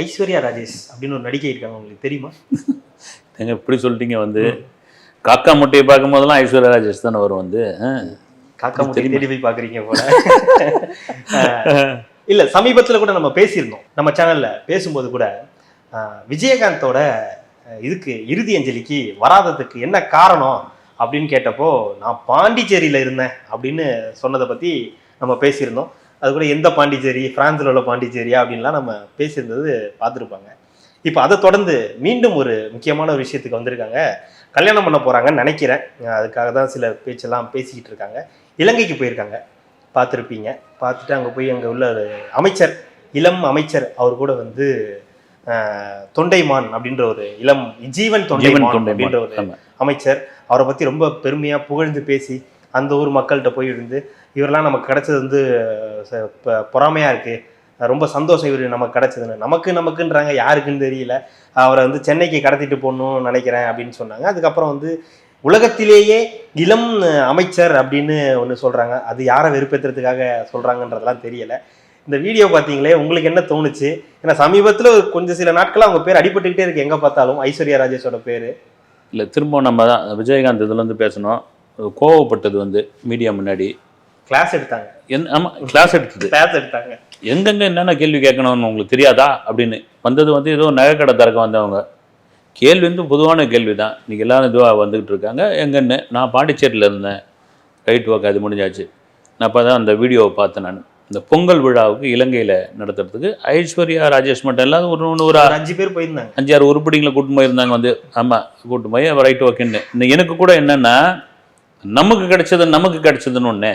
ஐஸ்வர்யா ராஜேஷ் அப்படின்னு ஒரு நடிகை இருக்காங்க உங்களுக்கு தெரியுமா? ஏங்க இப்படி சொல்லிட்டீங்க வந்து? காக்கா முட்டையை பார்க்கும் போதெல்லாம் ஐஸ்வர்யா ராஜேஷ் தானே வரும் வந்து. காக்கா முட்டை தேடி போய் பாக்குறீங்க போல. இல்ல சமீபத்துல கூட நம்ம பேசியிருந்தோம். நம்ம சேனல்ல பேசும்போது கூட விஜயகாந்தோட இதுக்கு இறுதி அஞ்சலிக்கு வராததுக்கு என்ன காரணம் அப்படின்னு கேட்டப்போ நான் பாண்டிச்சேரியில இருந்தேன் அப்படின்னு சொன்னதை பத்தி நம்ம பேசியிருந்தோம். அது கூட எந்த பாண்டிச்சேரி பிரான்ஸ்ல உள்ள பாண்டிச்சேரியா அப்படின்லாம் நம்ம பேசியிருந்தது பார்த்துருப்பாங்க. இப்போ அதை தொடர்ந்து மீண்டும் ஒரு முக்கியமான ஒரு விஷயத்துக்கு வந்திருக்காங்க. கல்யாணம் பண்ண போறாங்கன்னு நினைக்கிறேன். அதுக்காக தான் சில பேச்செல்லாம் பேசிக்கிட்டு இருக்காங்க. இலங்கைக்கு போயிருக்காங்க. பார்த்துருப்பீங்க. பார்த்துட்டு அங்கே போய் அங்கே உள்ள அமைச்சர் இளம் அமைச்சர் அவர் கூட வந்து தொண்டைமான் அப்படின்ற ஒரு இளம் ஜீவன் தொண்டைமான் தொண்டை அப்படின்ற ஒரு. அமைச்சர். அவரை பற்றி ரொம்ப பெருமையாக புகழ்ந்து பேசி அந்த ஊர் மக்கள்கிட்ட போய் இருந்து இவரெல்லாம் நமக்கு கிடைச்சது வந்து ச- இருக்குது ரொம்ப சந்தோஷம் இவர் நமக்கு கிடைச்சதுன்னு. நமக்கு நமக்குன்றாங்க யாருக்குன்னு தெரியல. அவரை வந்து சென்னைக்கு கடத்திட்டு போகணும்னு நினைக்கிறேன் அப்படின்னு சொன்னாங்க. அதுக்கப்புறம் வந்து உலகத்திலேயே இளம் அமைச்சர் அப்படின்னு ஒன்று சொல்கிறாங்க அது யாரை வெறுப்பேற்றுறதுக்காக சொல்கிறாங்கன்றதெல்லாம் தெரியல. இந்த வீடியோ பார்த்தீங்களே உங்களுக்கு என்ன தோணுச்சு? ஏன்னா சமீபத்தில் கொஞ்சம் சில நாட்களாக அவங்க பேர் அடிபட்டுக்கிட்டே இருக்கு. எங்கே பார்த்தாலும் ஐஸ்வர்யா ராஜேஷோட பேர். இல்லை திரும்ப நம்ம தான் விஜயகாந்த் இதுலேருந்து பேசணும். கோவப்பட்டது வந்து மீடியா முன்னாடி. கிளாஸ் எடுத்தாங்க. என் ஆமாம் கிளாஸ் எடுத்தது. கிளாஸ் எடுத்தாங்க. எங்கெங்க என்னென்ன கேள்வி கேட்கணும்னு உங்களுக்கு தெரியாதா அப்படின்னு? வந்தது வந்து ஏதோ நகைக்கடை திறக்க வந்தவங்க. கேள்வி வந்து பொதுவான கேள்வி தான் இன்றைக்கி எல்லாரும் இதுவாக வந்துக்கிட்டு இருக்காங்க. எங்கன்னு? நான் பாண்டிச்சேரியில் இருந்தேன். ரைட் ஒர்க் அது முடிஞ்சாச்சு. நான் அப்போ தான் அந்த வீடியோவை பார்த்தேன் நான். இந்த பொங்கல் விழாவுக்கு இலங்கையில் நடத்துறதுக்கு ஐஸ்வர்யா ராஜேஷ் மட்டும் இல்லாத ஒரு ஒன்று ஒரு அஞ்சு பேர் போயிருந்தாங்க. அஞ்சாறு உருப்படிங்களை கூட்டு போயிருந்தாங்க வந்து. ஆமாம் கூட்டு போய் ரைட் ஓகேன்னு இன்னும் எனக்கு கூட என்னென்னா நமக்கு கிடைச்சது நமக்கு கிடைச்சதுன்னு ஒன்று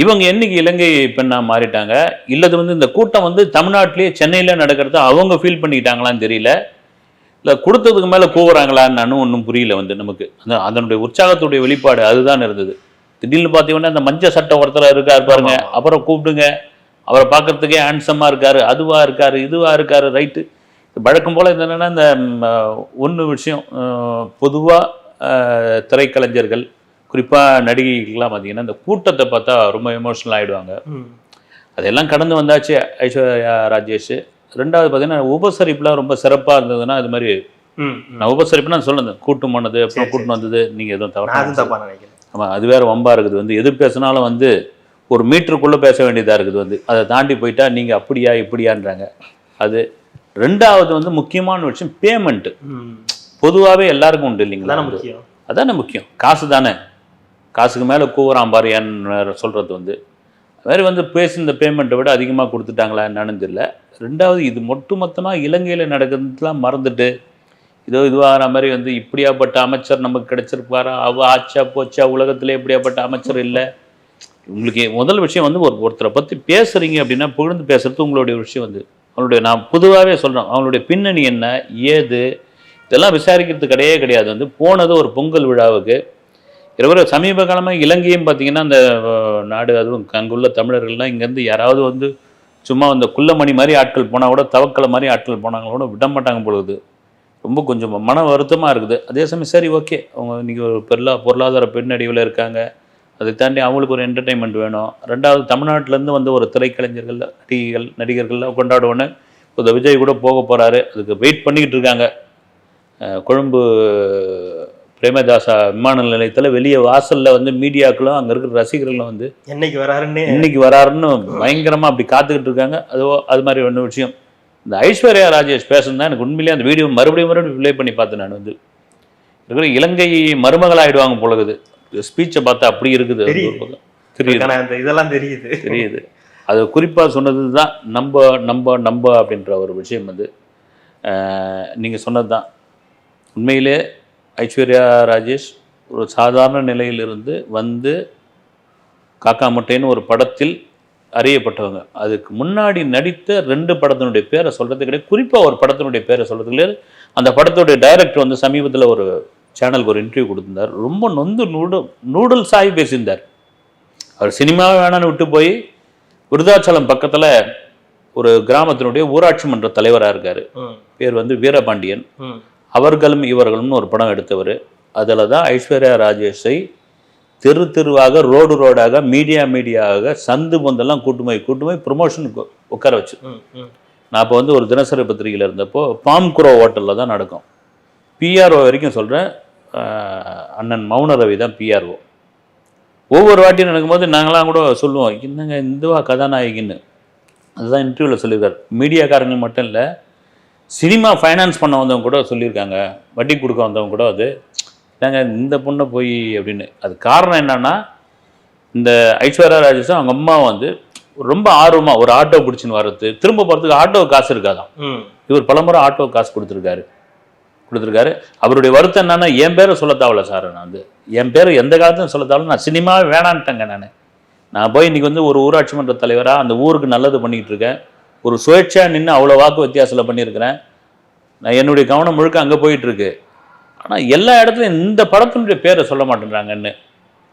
இவங்க என்னைக்கு இலங்கை பெண்ணா மாறிட்டாங்க? இல்லது வந்து இந்த கூட்டம் வந்து தமிழ்நாட்டிலேயே சென்னையில் நடக்கிறத அவங்க ஃபீல் பண்ணிக்கிட்டாங்களான்னு தெரியல. இல்லை கொடுத்ததுக்கு மேலே கூவுறாங்களான்னு ஒன்றும் புரியல வந்து நமக்கு. அந்த அதனுடைய உற்சாகத்துடைய வெளிப்பாடு அதுதான் இருந்தது. திடீர்னு பார்த்தீங்கன்னா அந்த மஞ்சள் சட்டை ஒருத்தர் இருக்கார் பாருங்க. அப்புறம் கூப்பிடுங்க. அவரை பார்க்கறதுக்கே ஹேண்ட்ஸமாக இருக்காரு அதுவா இருக்காரு இதுவா இருக்காரு ரைட்டு வழக்கம் போல் என்னன்னா இந்த ஒன்று விஷயம் பொதுவாக திரைக்கலைஞர்கள் குறிப்பாக நடிகைகள்லாம் பார்த்தீங்கன்னா இந்த கூட்டத்தை பார்த்தா ரொம்ப எமோஷனல் ஆகிடுவாங்க. அதெல்லாம் கடந்து வந்தாச்சு ஐஸ்வர்யா ராஜேஷ். ரெண்டாவது பார்த்தீங்கன்னா உபசரிப்புலாம் ரொம்ப சிறப்பாக இருந்ததுன்னா இது மாதிரி. நான் உபசரிப்புனா சொல்லணும் கூட்டம் பண்ணது அப்புறம் கூட்டம் வந்தது நீங்கள் எதுவும் தவறு நினைக்கிறேன். ஆமாம் அது வேற வம்பா இருக்குது. வந்து எது பேசினாலும் வந்து ஒரு மீட்டருக்குள்ளே பேச வேண்டியதாக இருக்குது வந்து. அதை தாண்டி போயிட்டா நீங்கள் அப்படியா இப்படியான்றாங்க. அது ரெண்டாவது வந்து முக்கியமான விஷயம் பேமெண்ட்டு. பொதுவாகவே எல்லாருக்கும் உண்டு இல்லைங்களா? அதான வந்து. முக்கியம். அதானே முக்கியம். காசு தானே. காசுக்கு மேலே கூவுறான் பாரு என் சொல்கிறது வந்து. அதுமாதிரி வந்து பேசின பேமெண்ட்டை விட அதிகமாக கொடுத்துட்டாங்களா என்னன்னு தெரியல. ரெண்டாவது இது மொட்டு மொத்தமாக இலங்கையில் நடக்கிறதுலாம் மறந்துட்டு இதோ இதுவாகிற மாதிரி வந்து இப்படியாப்பட்ட அமைச்சர் நமக்கு கிடைச்சிருப்பாரா? அவ ஆச்சா போச்சா? உலகத்தில் இப்படியாப்பட்ட அமைச்சர் இல்லை. உங்களுக்கு முதல் விஷயம் வந்து ஒரு ஒருத்தரை பற்றி பேசுகிறீங்க அப்படின்னா புகழ்ந்து பேசுறது உங்களுடைய விஷயம் வந்து. அவங்களுடைய நான் பொதுவாகவே சொல்கிறேன் அவங்களுடைய பின்னணி என்ன ஏது? இதெல்லாம் விசாரிக்கிறது கிடையவே கிடையாது. வந்து போனது ஒரு பொங்கல் விழாவுக்கு. இருவரு சமீப காலமாக இலங்கையும் பார்த்தீங்கன்னா அந்த நாடு அதுவும் அங்குள்ள தமிழர்கள்லாம் இங்கேருந்து யாராவது வந்து சும்மா அந்த குள்ளமணி மாதிரி ஆட்கள் போனால் கூட தவக்கலை மாதிரி ஆட்கள் போனாங்களோ கூட விட மாட்டாங்க பொழுது. ரொம்ப கொஞ்சம் மன வருத்தமாக இருக்குது. அதே சமயம் சரி ஓகே. அவங்க இன்றைக்கி ஒரு பொருளா பொருளாதார பின்னடைவில் இருக்காங்க. அதை தாண்டி அவங்களுக்கு ஒரு என்டர்டெயின்மெண்ட் வேணும். ரெண்டாவது தமிழ்நாட்டிலேருந்து வந்து ஒரு திரைக்கலைஞர்கள் நடிகைகள் நடிகர்கள்லாம் கொண்டாடுவோன்னு இப்போ இந்த விஜய் கூட போக போகிறாரு அதுக்கு வெயிட் பண்ணிக்கிட்டு இருக்காங்க. கொழும்பு பிரேமதாசா விமான நிலையத்தில் வெளியே வாசலில் வந்து மீடியாக்களும் அங்கே இருக்கிற ரசிகர்களும் வந்து என்னைக்கு வராருன்னு இன்னைக்கு வராருன்னு பயங்கரமாக அப்படி காத்துக்கிட்டு இருக்காங்க. அதுவோ அது மாதிரி ஒன்று விஷயம். இந்த ஐஸ்வர்யா ராஜேஷ் பேசுனது தான் எனக்கு உண்மையிலேயே அந்த வீடியோ மறுபடியும் மறுபடியும் ப்ளே பண்ணி பார்த்தேன் நான் வந்து. இருக்கிற இலங்கை மருமகளாயிடுவாங்க போலகுது ஸ்பீச்சை பார்த்தா அப்படி இருக்குது. தெரியுது. அந்த இதெல்லாம் தெரியுது. தெரியுது. அது குறிப்பாக சொன்னது தான் நம்ப நம்ப நம்ப அப்படின்ற ஒரு விஷயம் வந்து. நீங்கள் சொன்னது தான். உண்மையிலே ஐஸ்வர்யா ராஜேஷ் ஒரு சாதாரண நிலையிலிருந்து வந்து காக்கா முட்டைன்னு ஒரு படத்தில் அறியப்பட்டவங்க. அதுக்கு முன்னாடி நடித்த ரெண்டு படத்தினுடைய பேரை சொல்கிறது கிடையாது. குறிப்பாக ஒரு படத்தினுடைய பேரை சொல்கிறது கிடையாது. அந்த படத்துடைய டைரக்டர் வந்து சமீபத்தில் ஒரு சேனலுக்கு ஒரு இன்டர்வியூ கொடுத்திருந்தார். ரொம்ப நொந்து நூடு நூடுல்ஸ் ஆகி பேசியிருந்தார். அவர் சினிமாவை வேணான்னு விட்டு போய் விருதாச்சலம் பக்கத்தில் ஒரு கிராமத்தினுடைய ஊராட்சி மன்ற தலைவராக இருக்கார். பேர் வந்து வீரபாண்டியன். அவர்களும் இவர்களும்னு ஒரு படம் எடுத்தவர். அதில் தான் ஐஸ்வர்யா ராஜேஷை தெரு தெருவாக ரோடு ரோடாக மீடியா மீடியாவாக சந்து பொந்தெல்லாம் கூட்டு போய் கூட்டு போய் ப்ரொமோஷனுக்கு உட்கார வச்சு. நான் அப்போ வந்து ஒரு தினசரி பத்திரிகையில் இருந்தப்போ பாம்குரோ ஹோட்டலில் தான் நடக்கும். பிஆர்ஓ வரைக்கும் சொல்கிறேன் அண்ணன் மௌன ரவி தான் பிஆர்ஓ ஒவ்வொரு வாட்டியும் நடக்கும்போது நாங்களாம் கூட சொல்லுவோம் என்னங்க இந்துவா கதாநாயகின்னு? அதுதான் இன்டர்வியூவில் சொல்லியிருக்காரு. மீடியாக்காரங்க மட்டும் இல்லை சினிமா ஃபைனான்ஸ் பண்ண வந்தவங்க கூட சொல்லியிருக்காங்க. வட்டி கொடுக்க வந்தவங்க கூட அது நாங்க இந்த பொண்ணை போய் அப்படின்னு. அது காரணம் என்னன்னா இந்த ஐஸ்வர்யா ராஜேஷும் அவங்க அம்மா வந்து ரொம்ப ஆர்வமாக ஒரு ஆட்டோ பிடிச்சின்னு வர்றது திரும்ப போகிறதுக்கு ஆட்டோ காசு இருக்காதான் இவர் பலமுறை ஆட்டோ காசு கொடுத்துருக்காரு. கொடுத்துருக்காரு. அவருடைய வருத்தம் என்னன்னா என் பேரை சொல்ல தேவையில்ல சார் நான் வந்து என் பேர் எந்த காலத்தையும் சொல்ல தேவையில்ல நான் சினிமாவே வேணான்ட்டேங்க நான். நான் போய் இன்னைக்கு வந்து ஒரு ஊராட்சி மன்ற தலைவராக அந்த ஊருக்கு நல்லது பண்ணிக்கிட்டு இருக்கேன். ஒரு சுயேட்சையாக நின்று அவ்வளோ வாக்கு வித்தியாசத்தில் பண்ணியிருக்கிறேன். நான் என்னுடைய கவனம் முழுக்க அங்கே போயிட்டு இருக்கு ஆனால் எல்லா இடத்துலையும் இந்த படத்தினுடைய பேரை சொல்ல மாட்டேன்றாங்கன்னு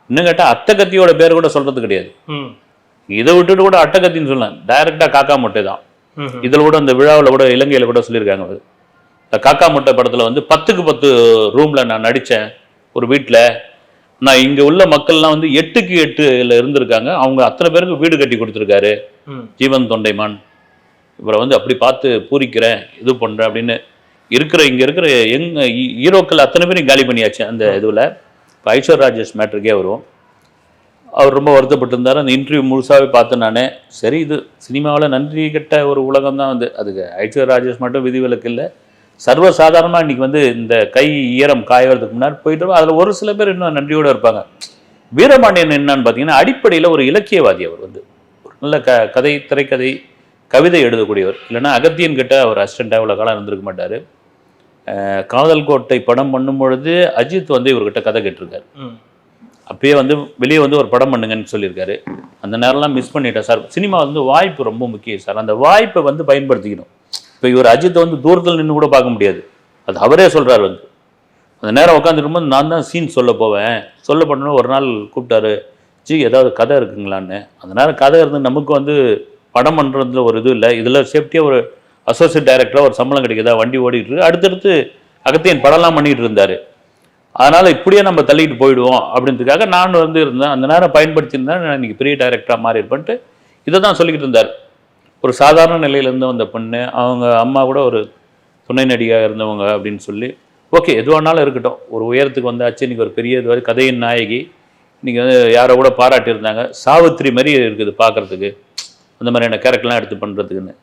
இன்னும் கேட்டால் அத்தகத்தியோட பேர் கூட சொல்கிறது கிடையாது. இதை விட்டுட்டு கூட அட்டகத்தின்னு சொல்லலாம். டைரெக்டாக காக்கா மொட்டை தான். இதில் கூட இந்த விழாவில் கூட இலங்கையில் கூட சொல்லியிருக்காங்க. இந்த காக்கா முட்டை படத்தில் வந்து பத்துக்கு பத்து ரூமில் நான் நடித்தேன். ஒரு வீட்டில் நான் இங்கே உள்ள மக்கள்லாம் வந்து எட்டுக்கு எட்டுல இருந்திருக்காங்க. அவங்க அத்தனை பேருக்கு வீடு கட்டி கொடுத்துருக்காரு. ஜீவன் தொண்டைமான். இவரை வந்து அப்படி பார்த்து பூரிக்கிறேன் இது பண்ணுறேன் அப்படின்னு இருக்கிற இங்கே இருக்கிற எங்க ஹீ- ஹீரோக்கள் அத்தனை பேரையும் காலி பண்ணியாச்சு அந்த இதுவில் இப்போ ஐஸ்வர் ராஜேஷ் மேட்ருக்கே வரும் அவர் ரொம்ப வருத்தப்பட்டிருந்தார். அந்த இன்டர்வியூ முழுசாவே பார்த்தேன் நானே சரி இது சினிமாவில் நன்றி கெட்ட ஒரு உலகம் தான் வந்து. அதுக்கு ஐஸ்வர் ராஜேஷ் மட்டும் விதிவிலக்கு இல்லை. சர்வசாதாரணமாக இன்னைக்கு வந்து இந்த கை ஈரம் காயறதுக்கு முன்னாடி போயிட்டு அதில் ஒரு சில பேர் இன்னும் நன்றியோடு இருப்பாங்க. வீரபாண்டியன் என்னன்னு பார்த்தீங்கன்னா அடிப்படையில் ஒரு இலக்கியவாதி அவர் வந்து. ஒரு நல்ல க கதை திரைக்கதை கவிதை எழுதக்கூடியவர். இல்லைன்னா அகத்தியன் கிட்ட அவர் அசிஸ்டண்ட்டாக இவ்வளோ காலம் இருந்திருக்க மாட்டார். காதல் கோட்டை படம் பண்ணும் பொழுது அஜித் வந்து இவர்கிட்ட கதை கேட்டிருக்காரு. அப்பயே வந்து வெளியே வந்து ஒரு படம் பண்ணுங்கன்னு சொல்லியிருக்காரு. அந்த நேரம்லாம் மிஸ் பண்ணிட்டேன் சார். சினிமா வந்து வாய்ப்பு ரொம்ப முக்கியம் சார். அந்த வாய்ப்பை வந்து பயன்படுத்திக்கணும். இப்போ இவர் அஜித்தை வந்து தூரத்தில் நின்று கூட பார்க்க முடியாது. அது அவரே சொல்றாரு வந்து. அந்த நேரம் உட்காந்துருக்கும்போது நான் தான் சீன் சொல்ல போவேன். சொல்ல பண்ணணும் ஒரு நாள் கூப்பிட்டாரு. ஜி ஏதாவது கதை இருக்குங்களான்னு. அந்த நேரம் கதை இருந்து நமக்கு வந்து படம் பண்ணுறதுல ஒரு இது இல்லை. இதில் சேஃப்டியாக ஒரு அசோசியேட் டைரக்டராக ஒரு சம்பளம் கிடைக்குதா? வண்டி ஓடிட்டு இருக்கு. அடுத்தடுத்து அகத்தியன் படம்லாம் பண்ணிட்டு இருந்தார். அதனால் இப்படியே நம்ம தள்ளிட்டு போயிடுவோம் அப்படின்றதுக்காக நான் வந்து இருந்தேன். அந்த நேரம் பயன்படுத்தியிருந்தேன். நான் இன்றைக்கி பெரிய டைரக்டராக மாறி இருப்பேன்ட்டு இதை தான் சொல்லிக்கிட்டு இருந்தார். ஒரு சாதாரண நிலையிலேருந்து வந்த பொண்ணு அவங்க அம்மா கூட ஒரு துணை நடிகாக இருந்தவங்க அப்படின்னு சொல்லி ஓகே எதுவானாலும் இருக்கட்டும். ஒரு உயரத்துக்கு வந்தாச்சு. இன்னைக்கு ஒரு பெரிய இது கதையின் நாயகி. இன்றைக்கி வந்து யாரோ கூட பாராட்டியிருந்தாங்க. சாவித்திரி மாதிரி இருக்குது பார்க்குறதுக்கு. அந்த மாதிரியான கேரக்டர்லாம் எடுத்து பண்ணுறதுக்குன்னு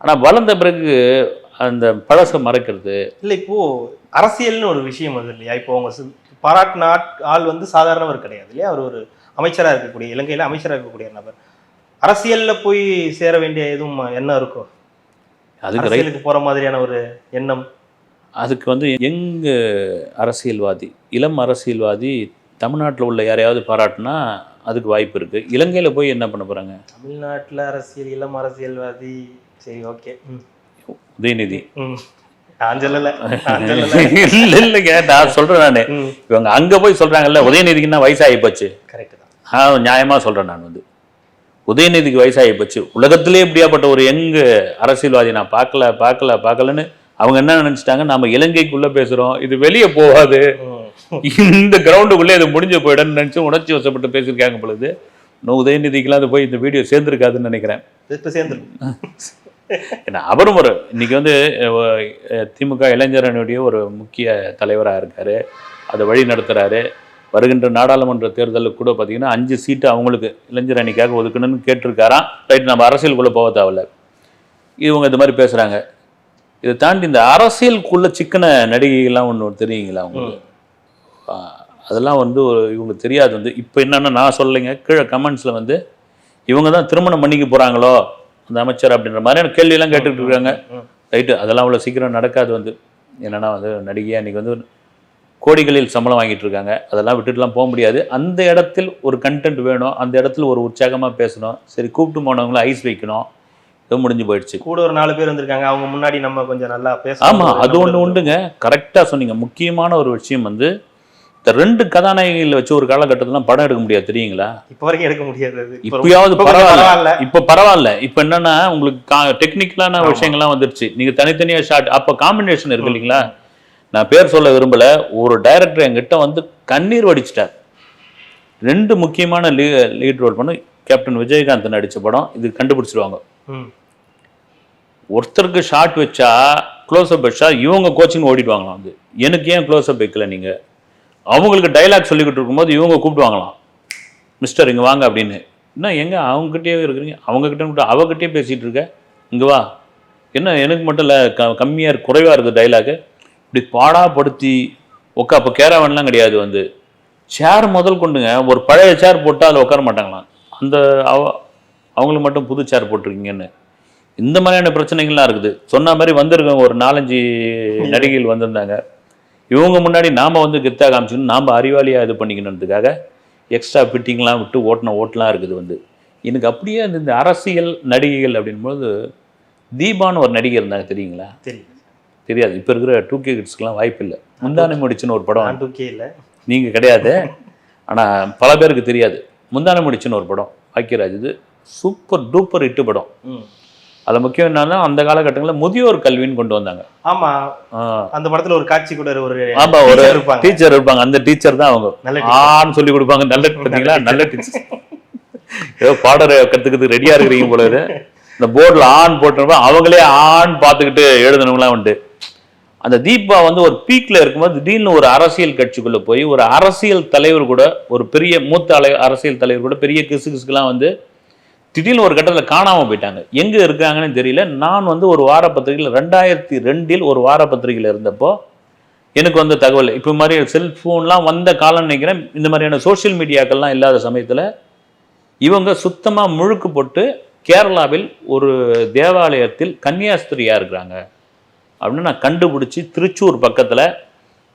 ஆனால் வளர்ந்த பிறகு அந்த பழசை மறைக்கிறது. இல்லை இப்போ அரசியல்னு ஒரு விஷயம் வருது இல்லையா? இப்போ சி- பாராட்டின ஆள் வந்து சாதாரணவர் கிடையாது இல்லையா? அவர் ஒரு அமைச்சரா இருக்கக்கூடிய இலங்கையில அமைச்சரா இருக்கக்கூடிய நபர். அரசியல்ல போய் சேர வேண்டிய எதுவும் எண்ணம் இருக்கோ? அதுக்கு ரைட் அரசியலுக்கு போற மாதிரியான ஒரு எண்ணம். அதுக்கு வந்து எங்க அரசியல்வாதி இளம் அரசியல்வாதி தமிழ்நாட்டில் உள்ள யாரையாவது பாராட்டினா அதுக்கு வாய்ப்பு இருக்கு. இலங்கையில் போய் என்ன பண்ண போறாங்க? தமிழ்நாட்டுல அரசியல் இளம் அரசியல்வாதி சரி ஓகே. உதயநிதி. இல்ல இல்லைங்க நான் சொல்றேன் நானு. இவங்க அங்க போய் சொல்றாங்கல்ல உதயநிதிக்குன்னா வயசாகி போச்சு? கரெக்ட் நியாயமா சொல்றேன் நான் வந்து. உதயநிதிக்கு வயசாகி போச்சு. உலகத்திலே இப்படியாப்பட்ட ஒரு யங் அரசியல்வாதி நான் பார்க்கல பார்க்கல பார்க்கலன்னு அவங்க என்ன நினைச்சிட்டாங்க? நாம இலங்கைக்குள்ள பேசுறோம். இது வெளியே போகாது. இந்த கிரவுண்டுக்குள்ளே இது முடிஞ்சு போயிடும்னு நினச்சி உணர்ச்சி வசப்பட்டு பேசியிருக்காங்க பொழுது இன்னும் உதயநிதிக்கெல்லாம் அது போய் இந்த வீடியோ சேர்ந்துருக்காதுன்னு நினைக்கிறேன். இப்போ சேர்ந்துரும். ஏன்னா அவரும் ஒரு இன்னைக்கு வந்து திமுக இளைஞர் அணியுடைய ஒரு முக்கிய தலைவராக இருக்காரு. அதை வழி நடத்துறாரு. வருகின்ற நாடாளுமன்ற தேர்தலுக்கு கூட பார்த்தீங்கன்னா அஞ்சு சீட்டு அவங்களுக்கு இளைஞர் அணிக்காக ஒதுக்கணும்னு கேட்டிருக்காராம். ரைட் நம்ம அரசியலுக்குள்ளே போக தேவையில்ல. இவங்க இந்த மாதிரி பேசுகிறாங்க இதை தாண்டி இந்த அரசியலுக்குள்ள சிக்கன நடிகைகள்லாம் ஒன்று தெரியுங்களா உங்களுக்கு? ஆஹ் அதெல்லாம் வந்து ஒரு இவங்களுக்கு தெரியாது வந்து. இப்போ என்னன்னா நான் சொல்லலைங்க கீழே கமெண்ட்ஸில் வந்து இவங்க தான் திருமணம் பண்ணிக்க போகிறாங்களோ அந்த அமைச்சர் அப்படின்ற மாதிரியான கேள்வியெல்லாம் கேட்டுக்கிட்டு இருக்காங்க. ரைட்டு அதெல்லாம் அவ்வளோ சீக்கிரம் நடக்காது வந்து. என்னன்னா வந்து நடிகையாக இன்னைக்கு வந்து கோடிகளில் சம்பளம் வாங்கிட்டு இருக்காங்க. அதெல்லாம் விட்டுட்டுலாம் போக முடியாது. அந்த இடத்தில் ஒரு கண்டென்ட் வேணும். அந்த இடத்துல ஒரு உற்சாகமாக பேசணும். சரி கூப்பிட்டு போனவங்கள ஐஸ் வைக்கணும். இது முடிஞ்சு போயிடுச்சு. கூட ஒரு நாலு பேர் வந்திருக்காங்க. அவங்க முன்னாடி நம்ம கொஞ்சம் நல்லா பேச ஆமா அது ஒண்ணு உண்டுங்க. கரெக்டா சொன்னீங்க. முக்கியமான ஒரு விஷயம் வந்து இந்த ரெண்டு கதாநாயகிகளை வச்சு ஒரு காலகட்டத்துல படம் எடுக்க முடியாது தெரியுங்களா? இப்ப வரைக்கும் எடுக்க முடியாது இப்பயாவது பரவாயில்ல. இப்ப பரவாயில்ல. இப்ப என்னன்னா உங்களுக்கு டெக்னிக்கலான. விஷயங்கள்லாம் வந்துருச்சு. நீங்க தனித்தனியா ஷாட் அப்ப காம்பினேஷன் இருக்கு இல்லைங்களா? நான் பேர் சொல்ல விரும்பல. ஒரு டைரக்டர் என்கிட்ட வந்து கண்ணீர் வடிச்சிட்டார். ரெண்டு முக்கியமான லீ லீட் ரோல் பண்ணி கேப்டன் விஜயகாந்த் நடிச்ச படம். இது கண்டுபிடிச்சிருவாங்க. ஒருத்தருக்கு ஷாட் வச்சா க்ளோஸ்அப் வச்சா இவங்க கோச்சிங் ஓடிடுவாங்களாம் வந்து. எனக்கு ஏன் க்ளோஸ்அப் வைக்கல நீங்கள் அவங்களுக்கு டைலாக் சொல்லிக்கிட்டு இருக்கும்போது இவங்க கூப்பிடுவாங்களாம். மிஸ்டர் இங்கே வாங்க அப்படின்னு. என்ன எங்கே? அவங்ககிட்டயே இருக்கிறீங்க? அவங்ககிட்ட அவகிட்டே பேசிகிட்டு இருக்க? இங்கே வா. என்ன எனக்கு மட்டும் இல்லை க கம்மியாக இருக்கு குறைவாக இருக்குது டைலாகு இப்படி பாடாப்படுத்தி உட்கா அப்போ கேரவன்லாம் கிடையாது வந்து. சேர் முதல் கொண்டுங்க. ஒரு பழைய சேர் போட்டால் அதில் உட்கார மாட்டாங்களாம். அந்த அவ அவங்களுக்கு மட்டும் புது சேர் போட்டிருக்கீங்கன்னு. இந்த மாதிரியான பிரச்சனைகள்லாம் இருக்குது. சொன்ன மாதிரி வந்திருக்கவங்க ஒரு நாலஞ்சு நடிகைகள் வந்திருந்தாங்க. இவங்க முன்னாடி நாம் வந்து கெத்தா காமிச்சுக்கணும் நாம் அறிவாளியாக இது பண்ணிக்கணுன்றதுக்காக எக்ஸ்ட்ரா ஃபிட்டிங்லாம் விட்டு ஓட்டின ஓட்டலாம் இருக்குது வந்து. எனக்கு அப்படியே அந்த இந்த அரசியல் நடிகைகள் அப்படின்போது தீபான்னு ஒரு நடிகை இருந்தாங்க தெரியுங்களா? தெரியும். தெரியாது. இப்போ இருக்கிற டூ கே கிட்ஸ்க்கெலாம் வாய்ப்பு இல்லை. முந்தானை முடிச்சுன்னு ஒரு படம். நான் டூக்கே இல்ல. நீங்கள் கிடையாது. ஆனால் பல பேருக்கு தெரியாது. முந்தானை முடிச்சுன்னு ஒரு படம். பாக்கியராஜ் இது சூப்பர் டூப்பர் ஹிட்டு படம். அதில் முக்கியம் என்னன்னா அந்த காலகட்டங்களில் முதியோர் கல்வின்னு கொண்டு வந்தாங்க. ஆமா. அந்த படத்துல ஒரு காட்சி கூட ஒரு ஆமா ஒரு டீச்சர் இருப்பாங்க. அந்த டீச்சர் தான் அவங்க. ஆன்னு சொல்லி கொடுப்பாங்க. நல்ல பார்த்தீங்களா? நல்ல டீச்சர் ஏதோ பாடற கத்துக்கிறதுக்கு ரெடியா இருக்கிறீங்க போல இது. இந்த போர்டில் ஆன் போட்டப்ப அவங்களே ஆன் பார்த்துக்கிட்டு எழுதணுங்களாம் உண்டு. அந்த தீபா வந்து ஒரு பீக்ல இருக்கும்போது திடீர்னு ஒரு அரசியல் கட்சிக்குள்ள போய் ஒரு அரசியல் தலைவர் கூட ஒரு பெரிய மூத்த அலை அரசியல் தலைவர் கூட பெரிய கிசு கிசுக்கெல்லாம் வந்து திடீர்னு ஒரு கட்டத்தில் காணாமல் போயிட்டாங்க. எங்கே இருக்காங்கன்னு தெரியல. நான் வந்து ஒரு வார பத்திரிகையில் ரெண்டாயிரத்தி ரெண்டில் ஒரு வார பத்திரிகையில் இருந்தப்போ எனக்கு வந்து தகவல் இப்போ மாதிரி செல்ஃபோன்லாம் வந்த காலம் நினைக்கிறேன். இந்த மாதிரியான சோஷியல் மீடியாக்கள்லாம் இல்லாத சமயத்தில் இவங்க சுத்தமாக முழுக்கு போட்டு கேரளாவில் ஒரு தேவாலயத்தில் கன்னியாஸ்திரியாக இருக்கிறாங்க அப்படின்னு நான் கண்டுபிடிச்சி திருச்சூர் பக்கத்தில்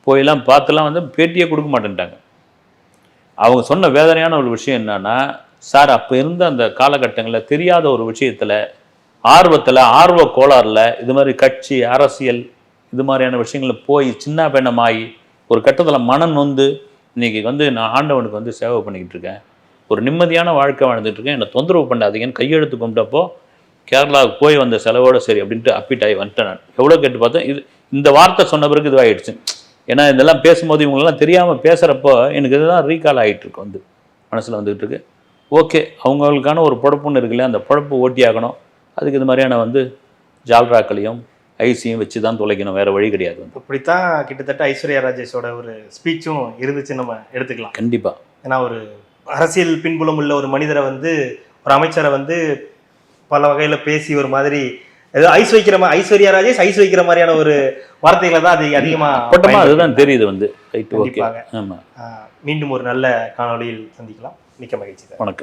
போயெல்லாம் பார்த்துலாம் வந்து பேட்டியே கொடுக்க மாட்டேன்ட்டாங்க. அவங்க சொன்ன வேதனையான ஒரு விஷயம் என்னன்னா சார் அப்போ இருந்த அந்த காலகட்டங்களில் தெரியாத ஒரு விஷயத்தில் ஆர்வத்தில் ஆர்வ கோளாறில் இது மாதிரி கட்சி அரசியல் இது மாதிரியான விஷயங்களில் போய் சின்ன பெண்ணமாகி ஒரு கட்டத்தில் மனம் நொந்து இன்றைக்கி வந்து நான் ஆண்டவனுக்கு வந்து சேவை பண்ணிக்கிட்டு இருக்கேன். ஒரு நிம்மதியான வாழ்க்கை வாழ்ந்துட்டு இருக்கேன். என்னை தொந்தரவு பண்ணாதீங்கன்னு கையெழுத்து கும்பிட்டப்போ கேரளாவுக்கு போய் வந்த செலவோடு சரி அப்படின்ட்டு அப்பீட் ஆகி வந்துட்டேன் நான். எவ்வளோ கேட்டு பார்த்தேன்? இது இந்த வார்த்தை சொன்ன பிறகு இதுவாகிடுச்சு ஏன்னா இதெல்லாம் பேசும்போது இவங்களெல்லாம் தெரியாமல் பேசுகிறப்போ எனக்கு இதுதான் ரீகால் ஆகிட்டு இருக்கு வந்து. மனசில் வந்துகிட்டு இருக்கு. ஓகே அவங்களுக்கான ஒரு பொழப்புன்னு இருக்குல்ல அந்த பொழப்பு ஓட்டி ஆகணும். அதுக்கு இது மாதிரியான வந்து ஜால்ராக்களையும் ஐசியும் வச்சு தான் தொலைக்கணும் வேற வழி கிடையாது வந்து. இப்படித்தான் கிட்டத்தட்ட ஐஸ்வர்யா ராஜேஷோட ஒரு ஸ்பீச்சும் இருந்துச்சு நம்ம எடுத்துக்கலாம். கண்டிப்பாக ஏன்னா ஒரு அரசியல் பின்புலம் உள்ள ஒரு மனிதரை வந்து ஒரு அமைச்சரை வந்து பல வகையில பேசி ஒரு மாதிரி ஏதோ ஐஸ் வைக்கிற மாதிரி ஐஸ்வர்யா ராஜேஷ் ஐஸ் வைக்கிற மாதிரியான ஒரு வார்த்தைகளை தான் அது அதிகமா பட்டமா அதுதான் தெரியுது வந்து. Right okay. ஆமாம் மீண்டும் ஒரு நல்ல காணொளியில் சந்திக்கலாம். மிக்க மகிழ்ச்சி வணக்கம்.